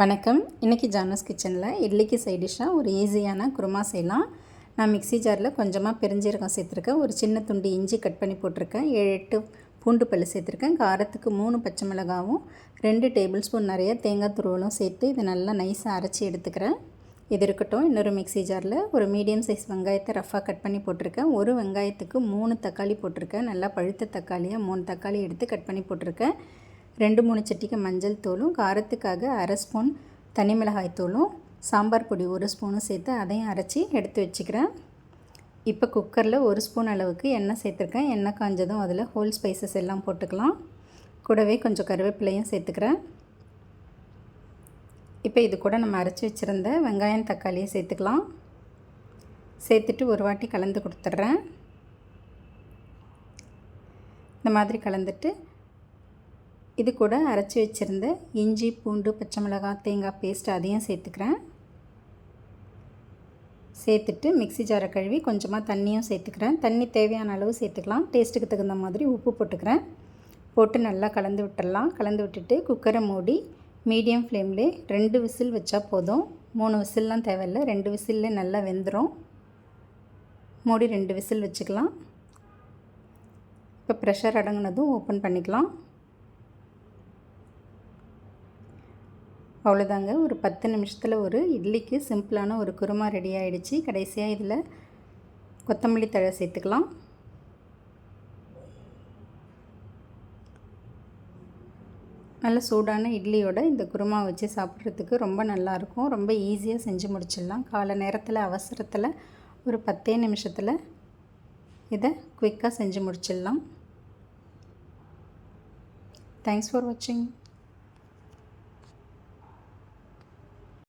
வணக்கம். இன்றைக்கி ஜானஸ் கிச்சனில் இட்லிக்கு சைடிஷ்ஷாக ஒரு ஈஸியான குருமா செய்யலாம். நான் மிக்ஸி ஜாரில் கொஞ்சமாக பெருஞ்சீரகம் சேர்த்துருக்கேன். ஒரு சின்ன துண்டு இஞ்சி கட் பண்ணி போட்டிருக்கேன். ஏழு எட்டு பூண்டு பல் சேர்த்துருக்கேன். காரத்துக்கு மூணு பச்சை மிளகாவும் ரெண்டு டேபிள் ஸ்பூன் நிறைய தேங்காய் துருவலும் சேர்த்து இதை நல்லா நைஸாக அரைச்சி எடுத்துக்கிறேன். இது இருக்கட்டும். இன்னொரு மிக்ஸி ஜாரில் ஒரு மீடியம் சைஸ் வெங்காயத்தை ரஃபாக கட் பண்ணி போட்டிருக்கேன். ஒரு வெங்காயத்துக்கு மூணு தக்காளி போட்டிருக்கேன். நல்லா பழுத்த தக்காளியாக மூணு தக்காளி எடுத்து கட் பண்ணி போட்டிருக்கேன். ரெண்டு மூணு சட்டிக்கு மஞ்சள் தூளும் காரத்துக்காக அரை ஸ்பூன் தனி மிளகாய் தூளும் சாம்பார் பொடி ஒரு ஸ்பூனும் சேர்த்து அதையும் அரைச்சி எடுத்து வச்சுக்கிறேன். இப்போ குக்கரில் ஒரு ஸ்பூன் அளவுக்கு எண்ணெய் சேர்த்துருக்கேன். எண்ணெய் காஞ்சதும் அதில் ஹோல் ஸ்பைசஸ் எல்லாம் போட்டுக்கலாம். கூடவே கொஞ்சம் கருவேப்பிலையும் சேர்த்துக்கிறேன். இப்போ இது கூட நம்ம அரைச்சி வச்சுருந்த வெங்காயம் தக்காளியை சேர்த்துக்கலாம். சேர்த்துட்டு ஒரு வாட்டி கலந்து கொடுத்துட்றேன். இந்த மாதிரி கலந்துட்டு இது கூட அரைச்சி வச்சுருந்த இஞ்சி பூண்டு பச்சை மிளகாய் தேங்காய் பேஸ்ட் அதையும் சேர்த்துக்கிறேன். சேர்த்துட்டு மிக்சி ஜாரை கழுவி கொஞ்சமாக தண்ணியும் சேர்த்துக்கிறேன். தண்ணி தேவையான அளவு சேர்த்துக்கலாம். டேஸ்ட்டுக்கு தகுந்த மாதிரி உப்பு போட்டுக்கிறேன். போட்டு நல்லா கலந்து விட்டுடலாம். கலந்து விட்டுட்டு குக்கரை மூடி மீடியம் ஃப்ளேம்லே ரெண்டு விசில் வச்சா போதும். மூணு விசில்லாம் தேவையில்லை. ரெண்டு விசில்லே நல்லா வெந்துடும் மூடி ரெண்டு விசில் வச்சுக்கலாம். இப்போ ப்ரெஷர் அடங்கினதும் ஓப்பன் பண்ணிக்கலாம். அவ்வளோதாங்க. ஒரு பத்து நிமிஷத்தில் ஒரு இட்லிக்கு சிம்பிளான ஒரு குருமா ரெடி ஆகிடுச்சு கடைசியாக இதில் கொத்தமல்லி தழை சேர்த்துக்கலாம். நல்ல சூடான இட்லியோட இந்த குருமா வச்சு சாப்பிட்றதுக்கு ரொம்ப நல்லாயிருக்கும் ரொம்ப ஈஸியாக செஞ்சு முடிச்சிடலாம். காலை நேரத்தில் அவசரத்தில் ஒரு பத்தே நிமிஷத்தில் இதை குயிக்காக செஞ்சு முடிச்சிடலாம். தேங்க்ஸ் ஃபார் வாட்சிங்